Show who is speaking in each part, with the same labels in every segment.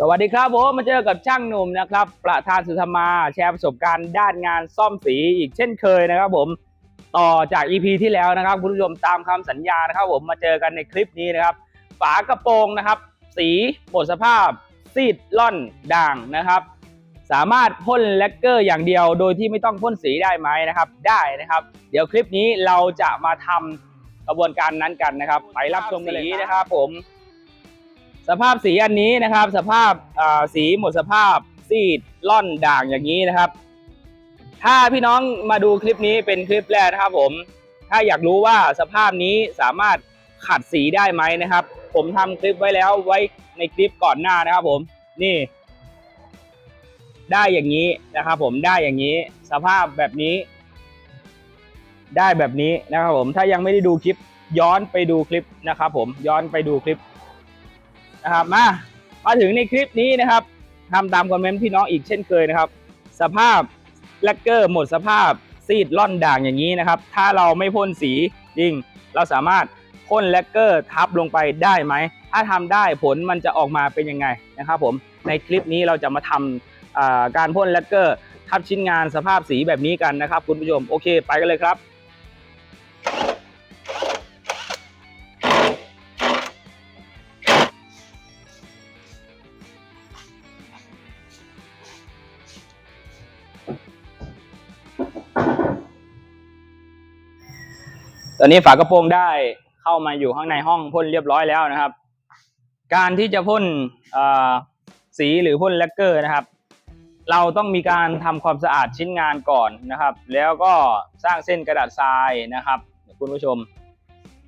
Speaker 1: สวัสดีครับผมมาเจอกับช่างหนุ่มนะครับ ประธานสุธรรมาแชร์ประสบการณ์ด้านงานซ่อมสีอีกเช่นเคยนะครับ ผมต่อจาก EP ที่แล้วนะครับคุณผู้ชมตามคำสัญญานะครับ ผมมาเจอกันในคลิปนี้นะครับ ฝากระโปรงนะครับ สีหมดสภาพ ซีดล่อนด่างนะครับ สามารถพ่นแลกเกอร์อย่างเดียว โดยที่ไม่ต้องพ่นสีได้ไหมนะครับ ได้นะครับ เดี๋ยวคลิปนี้เราจะมาทำกระบวนการนั้นกันนะครับ ไปรับชมกันเลยนะครับ ผม สภาพสีอันนี้นะครับ สภาพสีหมดสภาพซีดล่อนด่างอย่างนี้นะครับ ถ้าพี่น้องมาดูคลิปนี้เป็นคลิปแรกนะครับ ผม ถ้าอยากรู้ว่าสภาพนี้สามารถขัดสีได้ไหมนะครับ ผมทำคลิปไว้แล้วไว้ในคลิปก่อนหน้านะครับ ผมนี่ ได้อย่างนี้นะครับ ผมได้อย่างนี้ สภาพแบบนี้ ได้แบบนี้นะครับ ผมถ้ายังไม่ได้ดูคลิปย้อนไปดูคลิปนะครับ ผมย้อนไปดูคลิป นะครับมามาถึงในคลิปนี้นะครับทำตามคอมเมนต์พี่น้องอีกเช่นเคยนะครับ สภาพแลกเกอร์หมดสภาพซีดล่อนด่างอย่างนี้นะครับ ถ้าเราไม่พ่นสีจริง เราสามารถพ่นแลกเกอร์ทับลงไปได้ไหม ถ้าทำได้ผลมันจะออกมาเป็นยังไงนะครับผมในคลิปนี้เราจะมาทำอ่าการพ่นแลกเกอร์ทับชิ้นงานสภาพสีแบบนี้กันนะครับ คุณผู้ชมโอเค ไปกันเลยครับ ตอนนี้ฝากระโปรงได้เข้ามาอยู่ข้างในห้องพ่นเรียบร้อยแล้วนะครับ การที่จะพ่นสีหรือพ่นแลกเกอร์นะครับ เราต้องมีการทำความสะอาดชิ้นงานก่อนนะครับ แล้วก็สร้างเส้นกระดาษทรายนะครับคุณผู้ชม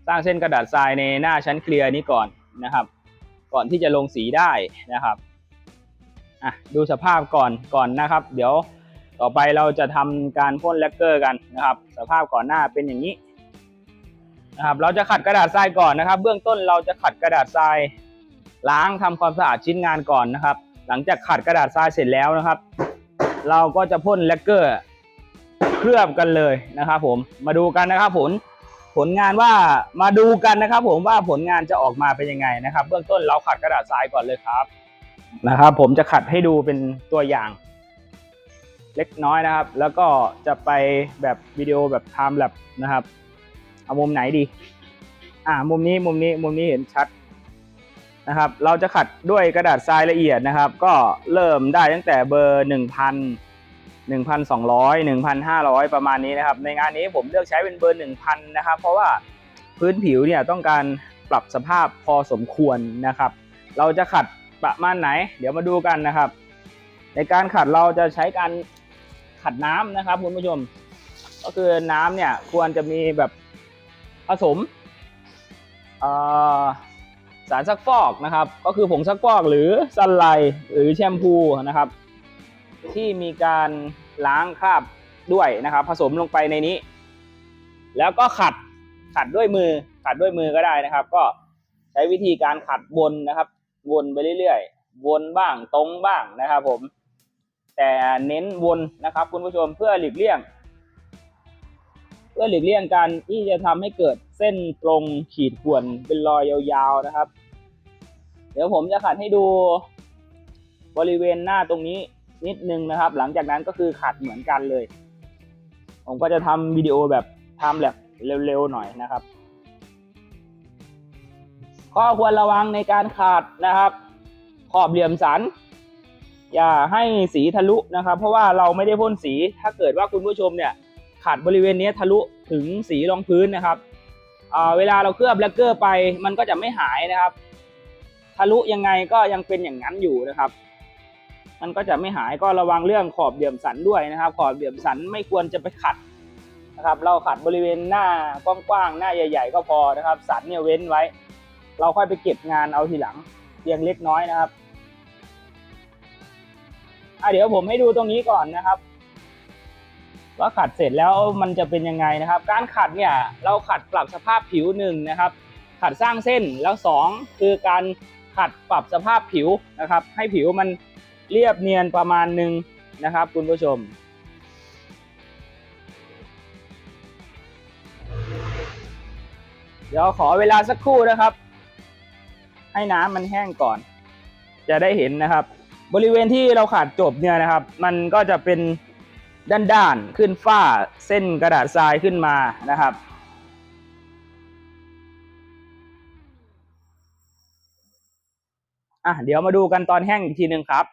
Speaker 1: สร้างเส้นกระดาษทรายในหน้าชั้นเคลียร์นี้ก่อนนะครับ ก่อนที่จะลงสีได้นะครับอะดูสภาพก่อนก่อนนะครับ เดี๋ยวต่อไปเราจะทำการพ่นแลกเกอร์กันนะครับ สภาพก่อนหน้าเป็นอย่างนี้ นะครับเราจะขัดกระดาษทรายก่อนนะครับ เบื้องต้นเราจะขัดกระดาษทรายล้างทำความสะอาดชิ้นงานก่อนนะครับ หลังจากขัดกระดาษทรายเสร็จแล้วนะครับ เราก็จะพ่นแลกเกอร์เคลือบกันเลยนะครับผมมาดูกันนะครับผลผลงานว่ามาดูกันนะครับ ผมว่าผลงานจะออกมาเป็นยังไงนะครับ เบื้องต้นเราขัดกระดาษทรายก่อนเลยครับนะครับ ผมจะขัดให้ดูเป็นตัวอย่างเล็กน้อยนะครับ แล้วก็จะไปแบบวิดีโอแบบไทม์แลปนะครับ เอามุมไหนดี อ่า มุมนี้มุมนี้มุมนี้เห็นชัดนะครับ เราจะขัดด้วยกระดาษทรายละเอียดนะครับ ก็เริ่มได้ตั้งแต่เบอร์หนึ่งพันหนึ่งพันสองร้อยหนึ่งพันห้าร้อยประมาณนี้นะครับ ในงานนี้ผมเลือกใช้เป็นเบอร์หนึ่งพันนะครับ เพราะว่าพื้นผิวเนี่ยต้องการปรับสภาพพอสมควรนะครับ เราจะขัดประมาณไหน เดี๋ยวมาดูกันนะครับ ในการขัดเราจะใช้การขัดน้ำนะครับคุณผู้ชม ก็คือน้ำเนี่ยควรจะมีแบบ ผสมสารซักฟอกนะครับ ก็คือผงซักฟอกหรือซันไลหรือแชมพูนะครับ ที่มีการล้างคราบด้วยนะครับ ผสมลงไปในนี้ แล้วก็ขัดขัดด้วยมือขัดด้วยมือก็ได้นะครับ ก็ใช้วิธีการขัดวนนะครับ วนไปเรื่อยๆ วนบ้างตรงบ้างนะครับผม แต่เน้นวนนะครับคุณผู้ชมเพื่อหลีกเลี่ยง พื่อหลีกเลี่ยงการที่จะทำให้เกิดเส้นตรงขีดข่วนเป็นรอยยาวๆนะครับ เดี๋ยวผมจะขัดให้ดูบริเวณหน้าตรงนี้นิดนึงนะครับ หลังจากนั้นก็คือขัดเหมือนกันเลย ผมก็จะทำวิดีโอแบบทำแบบเร็วๆหน่อยนะครับข้อควรระวังในการขัดนะครับ ขอบเหลี่ยมสัน อย่าให้สีทะลุนะครับ เพราะว่าเราไม่ได้พ่นสีถ้าเกิดว่าคุณผู้ชมเนี่ย ขัดบริเวณนี้ทะลุถึงสีรองพื้นนะครับเวลาเราเคลือบแลกเกอร์ไปมันก็จะไม่หายนะครับ ทะลุยังไงก็ยังเป็นอย่างนั้นอยู่นะครับ มันก็จะไม่หายก็ระวังเรื่องขอบเหลี่ยมสันด้วยนะครับ ขอบเหลี่ยมสันไม่ควรจะไปขัดนะครับ เราขัดบริเวณหน้ากว้างๆหน้าใหญ่ ๆ ก็พอนะครับ สันเนี่ยเว้นไว้ เราค่อยไปเก็บงานเอาทีหลังเพียงเล็กน้อยนะครับอะเดี๋ยวผมให้ดูตรงนี้ก่อนนะครับ ว่าขัดเสร็จแล้วมันจะเป็นยังไงนะครับ การขัดเนี่ยเราขัดปรับสภาพผิวหนึ่งนะครับ ขัดสร้างเส้นแล้วสองคือการขัดปรับสภาพผิวนะครับ ให้ผิวมันเรียบเนียนประมาณหนึ่งนะครับ คุณผู้ชมเดี๋ยวขอเวลาสักครู่นะครับ ให้น้ำมันแห้งก่อน จะได้เห็นนะครับ บริเวณที่เราขาดจบเนี่ยนะครับ มันก็จะเป็น ด้านๆ ขึ้นฝ้าเส้นกระดาษทรายขึ้นมานะครับ อะเดี๋ยวมาดูกันตอนแห้งอีกทีหนึ่งครับ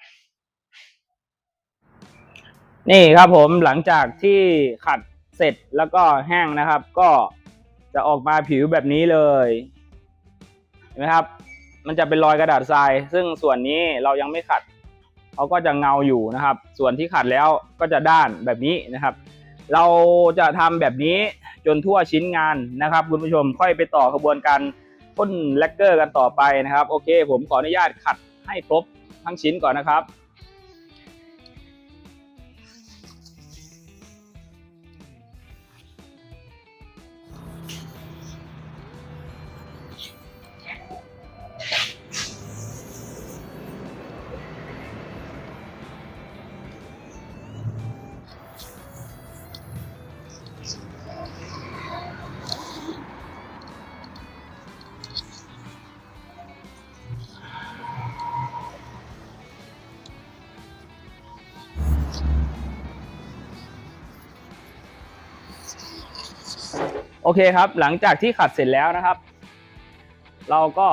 Speaker 1: นี่ครับผมหลังจากที่ขัดเสร็จแล้วก็แห้งนะครับ ก็จะออกมาผิวแบบนี้เลยเห็นไหมครับ มันจะเป็นรอยกระดาษทราย ซึ่งส่วนนี้เรายังไม่ขัด เขาก็จะเงาอยู่นะครับ ส่วนที่ขัดแล้วก็จะด้านแบบนี้นะครับ เราจะทำแบบนี้จนทั่วชิ้นงานนะครับ คุณผู้ชมค่อยไปต่อกระบวนการพ่นแลกเกอร์กันต่อไปนะครับ โอเค ผมขออนุญาตขัดให้ครบทั้งชิ้นก่อนนะครับ โอเคครับ หลังจากที่ขัดเสร็จแล้วนะครับ เราก็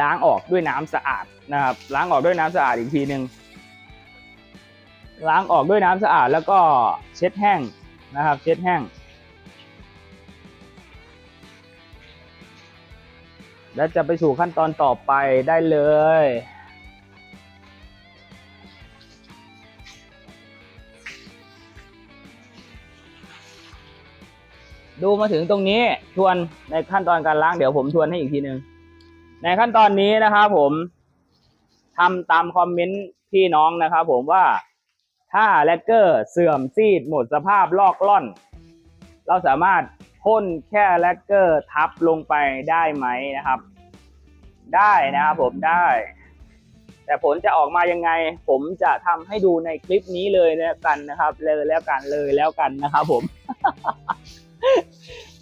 Speaker 1: ล้างออกด้วยน้ำสะอาดนะครับ ล้างออกด้วยน้ำสะอาดอีกทีหนึ่งล้างออกด้วยน้ำสะอาดแล้วก็เช็ดแห้งนะครับ เช็ดแห้ง แล้วจะไปสู่ขั้นตอนต่อไปได้เลย ดูมาถึงตรงนี้ทวนในขั้นตอนการล้างเดี๋ยวผมทวนให้อีกทีหนึ่งในขั้นตอนนี้นะครับผมทำตามคอมเมนต์พี่น้องนะครับผมว่าถ้าแลกเกอร์เสื่อมซีดหมดสภาพลอกล่อน เราสามารถพ่นแค่แลกเกอร์ทับลงไปได้ไหมนะครับ ได้นะครับผมได้ แต่ผลจะออกมายังไง ผมจะทำให้ดูในคลิปนี้เลยแล้วกันนะครับ เลยแล้วกันเลยแล้วกันนะครับผม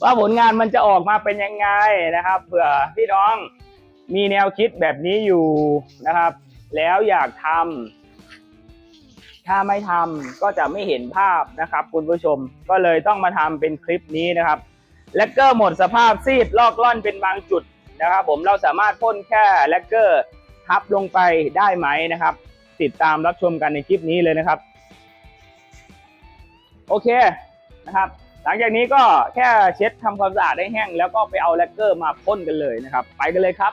Speaker 1: ว่าผลงานมันจะออกมาเป็นยังไงนะครับเผื่อพี่น้องมีแนวคิดแบบนี้อยู่นะครับ แล้วอยากทำถ้าไม่ทำก็จะไม่เห็นภาพนะครับ คุณผู้ชมก็เลยต้องมาทำเป็นคลิปนี้นะครับแลกเกอร์หมดสภาพซีดลอกล่อนเป็นบางจุดนะครับ ผมเราสามารถพ่นแค่แลกเกอร์ทับลงไปได้ไหมนะครับ ติดตามรับชมกันในคลิปนี้เลยนะครับ โอเคนะครับ หลังจากนี้ก็แค่เช็ดทำความสะอาดให้แห้ง แล้วก็ไปเอาแลกเกอร์มาพ่นกันเลยนะครับ ไปกันเลยครับ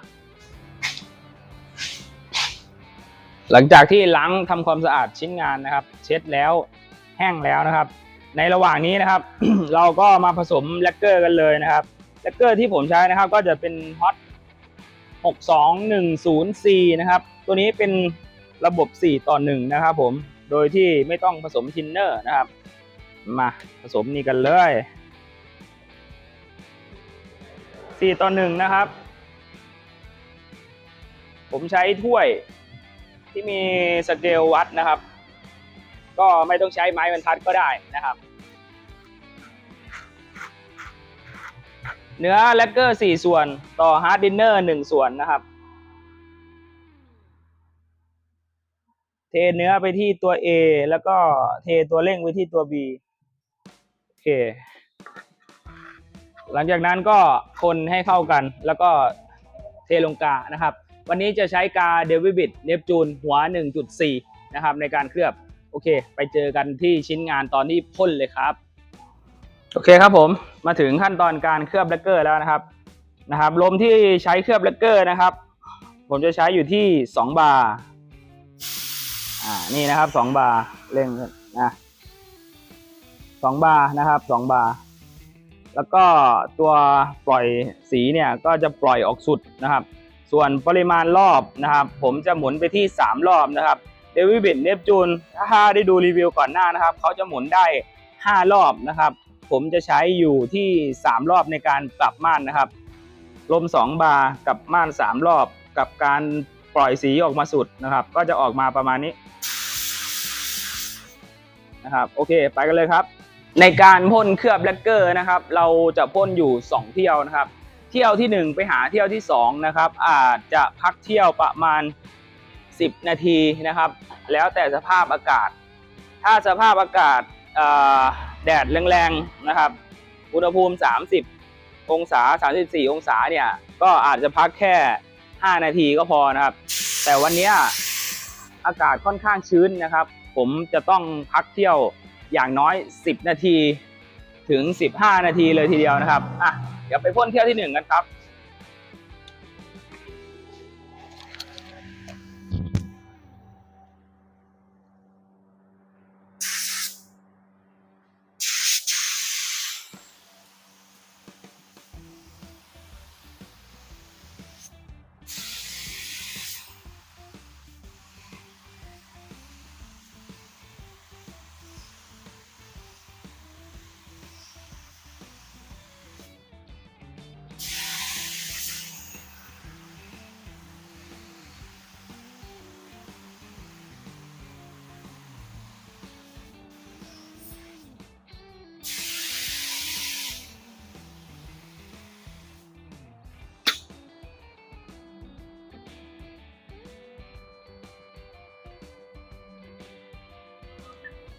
Speaker 1: หลังจากที่ล้างทำความสะอาดชิ้นงานนะครับ เช็ดแล้วแห้งแล้วนะครับ ในระหว่างนี้นะครับ เราก็มาผสมแลกเกอร์กันเลยนะครับแลกเกอร์ที่ผมใช้นะครับ ก็จะเป็นฮอต62104 นะครับ ตัวนี้เป็นระบบ 4 ต่อ 1 นะครับผม โดยที่ไม่ต้องผสมทินเนอร์นะครับ มาผสมนี่กันเลยสี่ต่อหนึ่งนะครับ ผมใช้ถ้วยที่มีสเกลวัดนะครับ ก็ไม่ต้องใช้ไม้บรรทัดก็ได้นะครับ เนื้อแลกเกอร์สี่ส่วนต่อฮาร์ดดินเนอร์หนึ่งส่วนนะครับ เทเนื้อไปที่ตัว A แล้วก็เทตัวเร่งไปที่ตัว B เค หลังจากนั้นก็คนให้เข้ากันแล้วก็เทลงกานะครับ วันนี้จะใช้กาเดวิบิดเนปจูนหัว 1.4 นะครับ ในการเคลือบ โอเค ไปเจอกันที่ชิ้นงานตอนที่พ่นเลยครับ โอเคครับผมมาถึงขั้นตอนการเคลือบแลกเกอร์แล้วนะครับนะครับลมที่ใช้เคลือบแลกเกอร์นะครับ ผมจะใช้อยู่ที่ 2 บาร์อ่านี่นะครับ 2 บาร์เร่งนะ สองบาร์นะครับสองบาร์แล้วก็ตัวปล่อยสีเนี่ยก็จะปล่อยออกสุดนะครับ ส่วนปริมาณรอบนะครับ ผมจะหมุนไปที่ 3 รอบนะครับเดวิบิดเนปจูนถ้าได้ดูรีวิวก่อนหน้านะครับ เขาจะหมุนได้ 5 รอบนะครับ ผมจะใช้อยู่ที่ 3 รอบในการปรับม่านนะครับ ลม 2 บาร์กับม่าน 3 รอบ กับการปล่อยสีออกมาสุดนะครับ ก็จะออกมาประมาณนี้นะครับ โอเค ไปกันเลยครับ ในการพ่นเคลือบแลกเกอร์นะครับ เราจะพ่นอยู่ 2 เที่ยวนะครับ เที่ยวที่ 1 ไปหาเที่ยวที่2นะครับอาจจะพักเที่ยวประมาณ 10 นาทีนะครับ แล้วแต่สภาพอากาศ ถ้าสภาพอากาศแดดแรงๆนะครับ อุณหภูมิ 30 องศา 34 องศาเนี่ยก็อาจจะพักแค่ 5 นาทีก็พอนะครับ แต่วันนี้อากาศค่อนข้างชื้นนะครับ ผมจะต้องพักเที่ยว อย่างน้อย 10 นาทีถึง 15 นาทีเลยทีเดียวนะครับอะเดี๋ยวไปพ่นเที่ยวที่หนึ่งกันครับ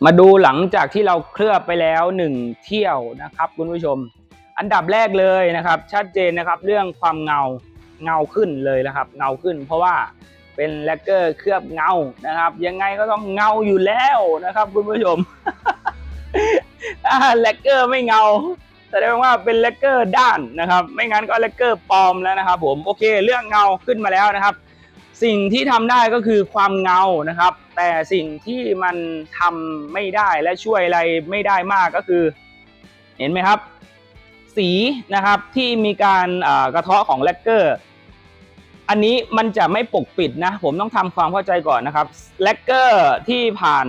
Speaker 1: มาดูหลังจากที่เราเคลือบไปแล้วหนึ่งเที่ยวนะครับคุณผู้ชม อันดับแรกเลยนะครับ ชัดเจนนะครับเรื่องความเงาเงาขึ้นเลยนะครับ เงาขึ้น เพราะว่าเป็นแลกเกอร์เคลือบเงานะครับ ยังไงก็ต้องเงาอยู่แล้วนะครับ คุณผู้ชมแลกเกอร์ไม่เงาแสดงว่าเป็นแลกเกอร์ด้านนะครับ ไม่งั้นก็แลกเกอร์ปลอมแล้วนะครับ ผมโอเค เรื่องเงาขึ้นมาแล้วนะครับ สิ่งที่ทำได้ก็คือความเงานะครับ แต่สิ่งที่มันทำไม่ได้และช่วยอะไรไม่ได้มากก็คือ เห็นไหมครับ สีนะครับที่มีการกระเทาะของแลกเกอร์ อันนี้มันจะไม่ปกปิดนะ ผมต้องทำความเข้าใจก่อนนะครับแลกเกอร์ที่ผ่าน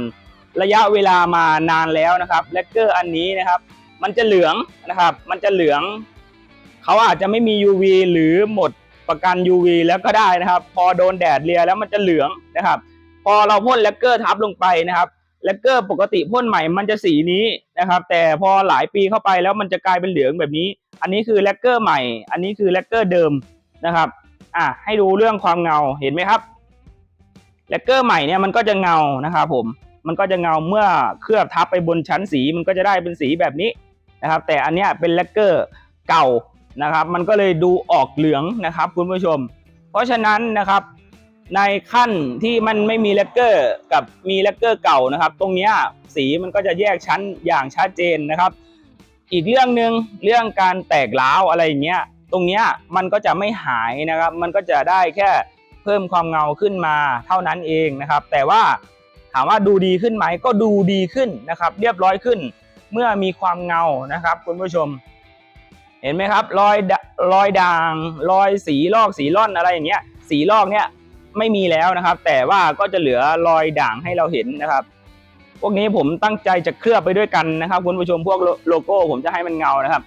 Speaker 1: ระยะเวลามานานแล้วนะครับแลกเกอร์อันนี้นะครับ มันจะเหลืองนะครับ มันจะเหลือง เขาอาจจะไม่มี UV หรือหมด ประกัน UV แล้วก็ได้นะครับ พอโดนแดดเลียแล้วมันจะเหลืองนะครับ พอเราพ่นแลกเกอร์ทับลงไปนะครับแลกเกอร์ปกติพ่นใหม่มันจะสีนี้นะครับ แต่พอหลายปีเข้าไปแล้วมันจะกลายเป็นเหลืองแบบนี้ อันนี้คือแลกเกอร์ใหม่ อันนี้คือแลกเกอร์เดิมนะครับอะให้ดูเรื่องความเงาเห็นไหมครับแลกเกอร์ใหม่เนี่ยมันก็จะเงานะครับผมมันก็จะเงาเมื่อเคลือบทับไปบนชั้นสีมันก็จะได้เป็นสีแบบนี้นะครับ แต่อันเนี้ยเป็นแลกเกอร์เก่า นะครับ มันก็เลยดูออกเหลืองนะครับคุณผู้ชม เพราะฉะนั้นนะครับในขั้นที่มันไม่มีแลกเกอร์กับมีแลกเกอร์เก่านะครับ ตรงเนี้ยสีมันก็จะแยกชั้นอย่างชัดเจนนะครับ อีกเรื่องหนึ่งเรื่องการแตกร้าวอะไรอย่างเงี้ยตรงเนี้ยมันก็จะไม่หายนะครับ มันก็จะได้แค่เพิ่มความเงาขึ้นมาเท่านั้นเองนะครับ แต่ว่าถามว่าดูดีขึ้นไหมก็ดูดีขึ้นนะครับ เรียบร้อยขึ้นเมื่อมีความเงานะครับ คุณผู้ชม เห็นไหมครับรอยดะรอยด่างรอยสีลอกสีล่อนอะไรอย่างเงี้ยสีลอกเนี้ยไม่มีแล้วนะครับ แต่ว่าก็จะเหลือรอยด่างให้เราเห็นนะครับ พวกนี้ผมตั้งใจจะเคลือบไปด้วยกันนะครับคุณผู้ชมพวกโลโก้ผมจะให้มันเงานะครับ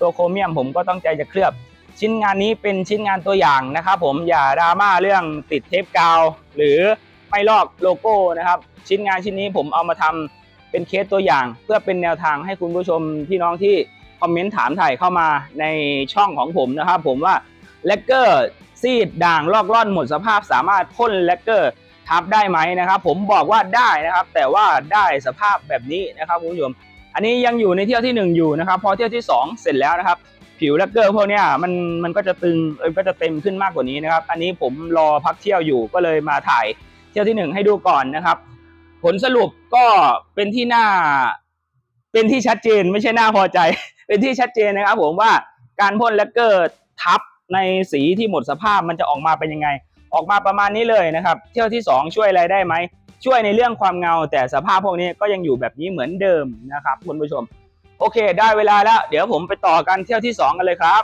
Speaker 1: ตัวโครเมียมผมก็ตั้งใจจะเคลือบ ชิ้นงานนี้เป็นชิ้นงานตัวอย่างนะครับ ผมอย่าดราม่าเรื่องติดเทปกาว หรือไม่ลอกโลโก้นะครับ ชิ้นงานชิ้นนี้ผมเอามาทำเป็นเคสตัวอย่าง เพื่อเป็นแนวทางให้คุณผู้ชมพี่น้องที่ คอมเมนต์ถามถ่ายเข้ามาในช่องของผมนะครับ ผมว่าแลกเกอร์ซีดด่างลอกล่อนหมดสภาพสามารถพ่นแลกเกอร์ทับได้ไหมนะครับ ผมบอกว่าได้นะครับ แต่ว่าได้สภาพแบบนี้นะครับคุณผู้ชมอันนี้ยังอยู่ในเที่ยวที่ 1 อยู่นะครับ พอเที่ยวที่ 2 เสร็จแล้วนะครับ ผิวแลกเกอร์พวกนี้มันมันก็จะตึงเอ้ยก็จะเต็มขึ้นมากกว่านี้นะครับ อันนี้ผมรอพักเที่ยวอยู่ก็เลยมาถ่ายเที่ยวที่ 1 ให้ดูก่อนนะครับ ผลสรุปก็เป็นที่หน่าเป็นที่ชัดเจนไม่ใช่หน่าพอใจ เป็นที่ชัดเจนนะครับผมว่าการพ่นแลกเกอร์ทับในสีที่หมดสภาพมันจะออกมาเป็นยังไง ออกมาประมาณนี้เลยนะครับ เที่ยวที่ 2 ช่วยอะไรได้ไหม ช่วยในเรื่องความเงา แต่สภาพพวกนี้ก็ยังอยู่แบบนี้เหมือนเดิมนะครับคุณผู้ชม โอเค ได้เวลาแล้ว เดี๋ยวผมไปต่อกันเที่ยวที่ 2 กันเลยครับ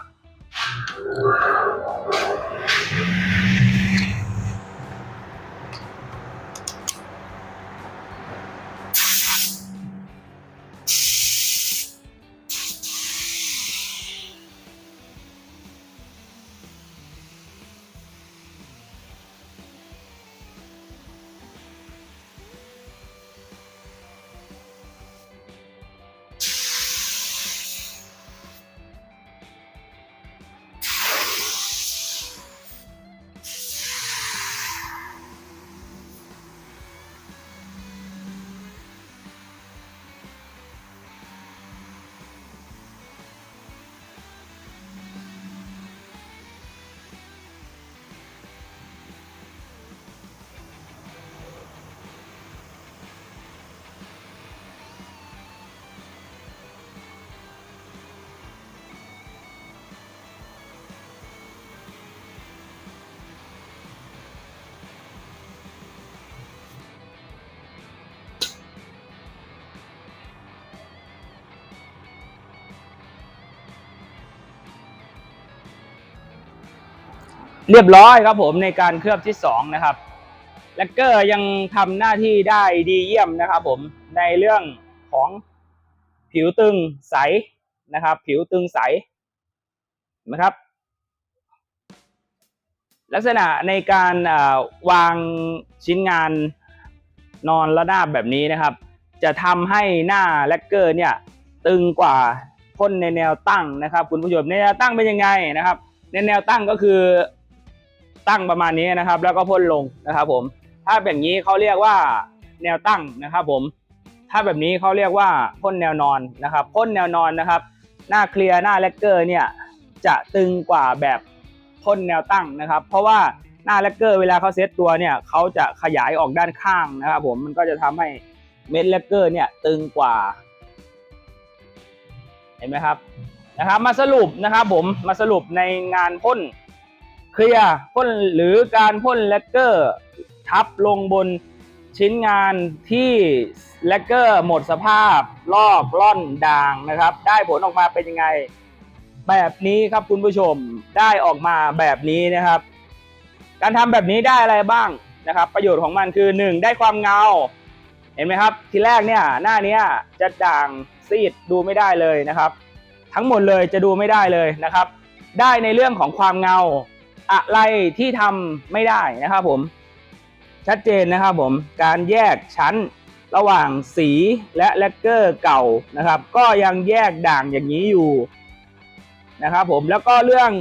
Speaker 1: เรียบร้อยครับผมในการเคลือบที่สองนะครับแลกเกอร์ยังทำหน้าที่ได้ดีเยี่ยมนะครับผมในเรื่องของผิวตึงใสนะครับ ผิวตึงใสนะครับ ลักษณะในการวางชิ้นงานนอนระนาบแบบนี้นะครับ จะทำให้หน้าแลกเกอร์เนี่ยตึงกว่าพ่นในแนวตั้งนะครับ คุณผู้ชมในแนวตั้งเป็นยังไงนะครับ ในแนวตั้งก็คือ ตั้งประมาณนี้นะครับ แล้วก็พ่นลงนะครับผมถ้าแบบนี้เขาเรียกว่าแนวตั้งนะครับผม ถ้าแบบนี้เขาเรียกว่าพ่นแนวนอนนะครับพ่นแนวนอนนะครับ หน้าเคลียร์หน้าแลกเกอร์เนี่ยจะตึงกว่าแบบพ่นแนวตั้งนะครับ เพราะว่าหน้าแลกเกอร์เวลาเขาเซตตัวเนี่ยเขาจะขยายออกด้านข้างนะครับ ผมมันก็จะทำให้เม็ดแลกเกอร์เนี่ยตึงกว่า เห็นไหมครับนะครับ มาสรุปนะครับ ผมมาสรุปในงานพ่น เคลียร์พ่นหรือการพ่นแลกเกอร์ทับลงบนชิ้นงานที่แลกเกอร์หมดสภาพ ลอกล่อนด่างนะครับ ได้ผลออกมาเป็นยังไง แบบนี้ครับคุณผู้ชมได้ออกมาแบบนี้นะครับ การทำแบบนี้ได้อะไรบ้างนะครับ ประโยชน์ของมันคือหนึ่งได้ความเงา เห็นไหมครับ ทีแรกเนี่ยหน้าเนี้ยจะด่างซีดดูไม่ได้เลยนะครับ ทั้งหมดเลยจะดูไม่ได้เลยนะครับ ได้ในเรื่องของความเงา อะไรที่ทำไม่ได้นะครับผม ชัดเจนนะครับผม การแยกชั้นระหว่างสีและแลกเกอร์เก่านะครับ ก็ยังแยกด่างอย่างนี้อยู่นะครับผมแล้วก็เรื่อง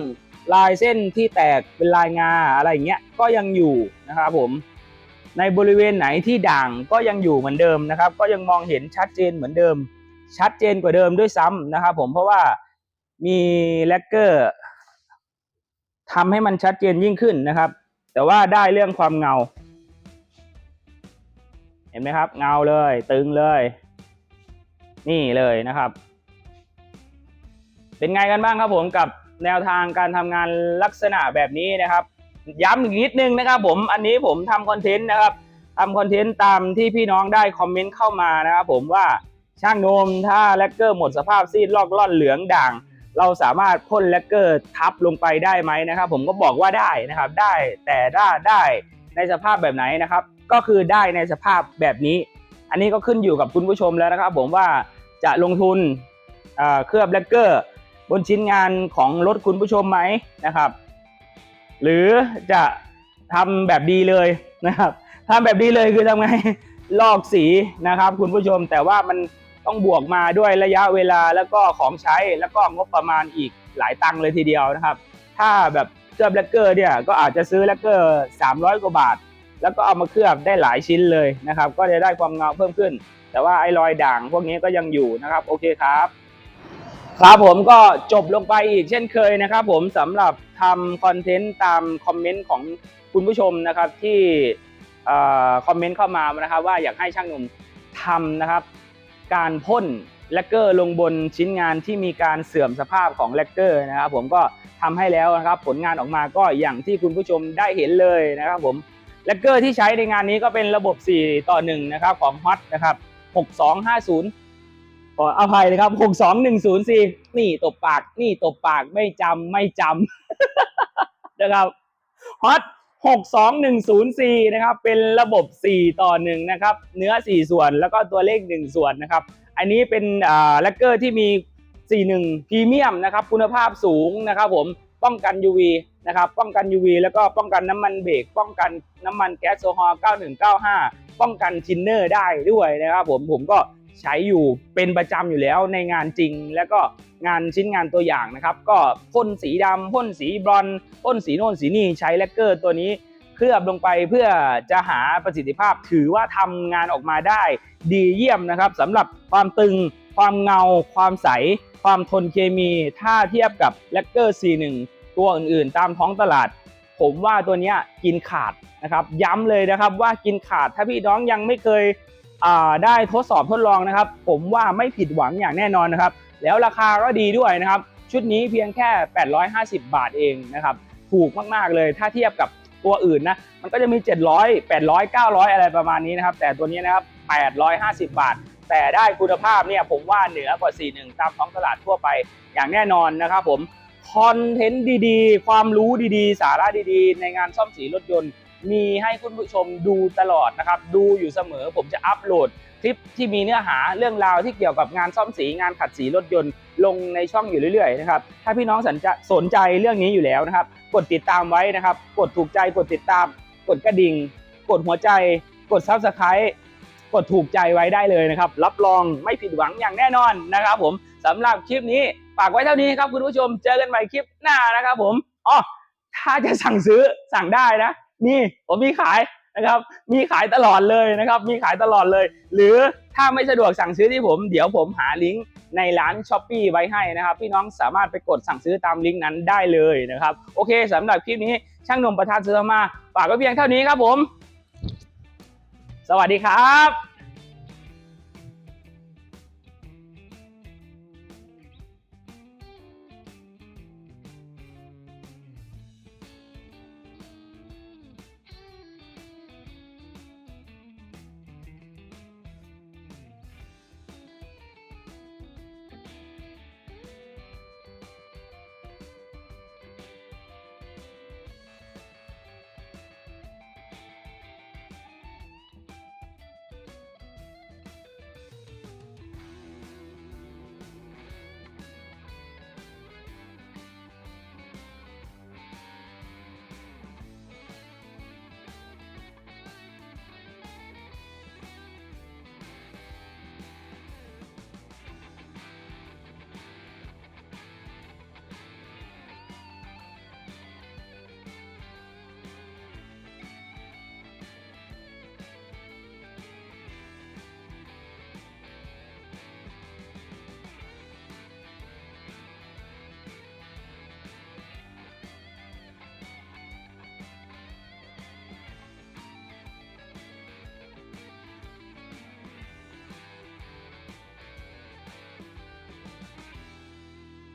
Speaker 1: ลายเส้นที่แตกเป็นลายงาอะไรอย่างเงี้ยก็ยังอยู่นะครับผมในบริเวณไหนที่ด่างก็ยังอยู่เหมือนเดิมนะครับ ก็ยังมองเห็นชัดเจนเหมือนเดิม ชัดเจนกว่าเดิมด้วยซ้ำนะครับผมเพราะว่ามีแลกเกอร์ ทำให้มันชัดเจนยิ่งขึ้นนะครับ แต่ว่าได้เรื่องความเงา เห็นไหมครับ เงาเลย ตึงเลย นี่เลยนะครับ เป็นไงกันบ้างครับผมกับแนวทางการทำงานลักษณะแบบนี้นะครับ ย้ำอีกนิดนึงนะครับ ผมอันนี้ผมทำคอนเทนต์นะครับทำคอนเทนต์ตามที่พี่น้องได้คอมเมนต์เข้ามานะครับผมว่าช่างโนมถ้าแลกเกอร์หมดสภาพซีดลอกล่อนเหลืองด่าง เราสามารถพ่นแลกเกอร์ทับลงไปได้ไหมนะครับ ผมก็บอกว่าได้นะครับ ได้แต่ได้ได้ในสภาพแบบไหนนะครับ ก็คือได้ในสภาพแบบนี้ อันนี้ก็ขึ้นอยู่กับคุณผู้ชมแล้วนะครับ ผมว่าจะลงทุนเคลือบแลกเกอร์บนชิ้นงานของรถคุณผู้ชมไหมนะครับ หรือจะทำแบบดีเลยนะครับทำแบบดีเลยคือทำไงลอกสีนะครับ คุณผู้ชมแต่ว่ามัน ต้องบวกมาด้วยระยะเวลาแล้วก็ของใช้แล้วก็งบประมาณอีกหลายตังค์เลยทีเดียวนะครับ ถ้าแบบเคลือบแลกเกอร์เนี่ยก็อาจจะซื้อแลกเกอร์300 กว่าบาท แล้วก็เอามาเคลือบได้หลายชิ้นเลยนะครับ ก็จะได้ความเงาเพิ่มขึ้น แต่ว่าไอ้รอยด่างพวกนี้ก็ยังอยู่นะครับโอเคครับครับผมก็จบลงไปอีกเช่นเคยนะครับ ผมสำหรับทำคอนเทนต์ตามคอมเมนต์ของคุณผู้ชมนะครับที่คอมเมนต์เข้ามานะครับ ว่าอยากให้ช่างหนุ่มทำนะครับ การพ่นแลกเกอร์ลงบนชิ้นงานที่มีการเสื่อมสภาพของแลกเกอร์นะครับผมก็ทำให้แล้วนะครับผลงานออกมาก็อย่างที่คุณผู้ชมได้เห็นเลยนะครับผมแลกเกอร์ที่ใช้ในงานนี้ก็เป็นระบบ 4 ต่อ 1 นะครับของฮอตนะครับ 6250ขออภัยนะครับ62104นี่ตบปาก นี่ตบปาก ไม่จำไม่จำนะครับ ฮอต 62104 นะครับ เป็นระบบ 4 ต่อ 1 นะครับ เนื้อ 4 ส่วนแล้วก็ตัวเลข 1 ส่วนนะครับ อันนี้เป็นอ่าแลกเกอร์ที่มี 41พรีเมียมนะครับ คุณภาพสูงนะครับผม ป้องกัน UV นะครับ ป้องกัน UV แล้วก็ป้องกันน้ำมันเบรก ป้องกันน้ำมันแก๊สโซฮอล์9195 ป้องกันทินเนอร์ได้ด้วยนะครับผม ผมก็ ใช้อยู่เป็นประจำอยู่แล้วในงานจริง แล้วก็งานชิ้นงานตัวอย่างนะครับ ก็พ่นสีดำพ่นสีบรอนพ่นสีโน่นสีนี่ใช้แลกเกอร์ตัวนี้เคลือบลงไปเพื่อจะหาประสิทธิภาพถือว่าทำงานออกมาได้ดีเยี่ยมนะครับสำหรับความตึง ความเงา ความใส ความทนเคมี ถ้าเทียบกับแลกเกอร์ C1 ตัวอื่นๆ ตามท้องตลาด ผมว่าตัวนี้กินขาดนะครับ ย้ำเลยนะครับว่ากินขาดถ้าพี่น้องยังไม่เคย ได้ทดสอบทดลองนะครับ ผมว่าไม่ผิดหวังอย่างแน่นอนนะครับ แล้วราคาก็ดีด้วยนะครับ ชุดนี้เพียงแค่ 850 บาทเองนะครับ ถูกมากๆเลยถ้าเทียบกับตัวอื่นนะ มันก็จะมี 700 800 900 อะไรประมาณนี้นะครับ แต่ตัวนี้นะครับ 850 บาท แต่ได้คุณภาพเนี่ยผมว่าเหนือกว่า 41 ตามท้องตลาดทั่วไปอย่างแน่นอนนะครับผม คอนเทนต์ดีๆ ความรู้ดีๆ สาระดีๆ ในงานซ่อมสีรถยนต์ มีให้คุณผู้ชมดูตลอดนะครับ ดูอยู่เสมอผมจะอัปโหลดคลิปที่มีเนื้อหาเรื่องราวที่เกี่ยวกับงานซ่อมสีงานขัดสีรถยนต์ลงในช่องอยู่เรื่อยๆนะครับถ้าพี่น้องสนใจเรื่องนี้อยู่แล้วนะครับ กดติดตามไว้นะครับ กดถูกใจกดติดตาม กดกระดิ่ง กดหัวใจ กดซับสไครต์กดถูกใจไว้ได้เลยนะครับ รับรองไม่ผิดหวังอย่างแน่นอนนะครับผมสำหรับคลิปนี้ฝากไว้เท่านี้ครับคุณผู้ชมเจอกันใหม่คลิปหน้านะครับผมอ๋อถ้าจะสั่งซื้อสั่งได้นะ มีผมมีขายนะครับ มีขายตลอดเลยนะครับ มีขายตลอดเลย หรือถ้าไม่สะดวกสั่งซื้อที่ผม เดี๋ยวผมหาลิงก์ในร้านช้อปปีไว้ให้นะครับ พี่น้องสามารถไปกดสั่งซื้อตามลิงก์นั้นได้เลยนะครับ โอเคสำหรับคลิปนี้ช่างนุ่มประธานซื้อมาฝากไว้เพียงเท่านี้ครับผม สวัสดีครับ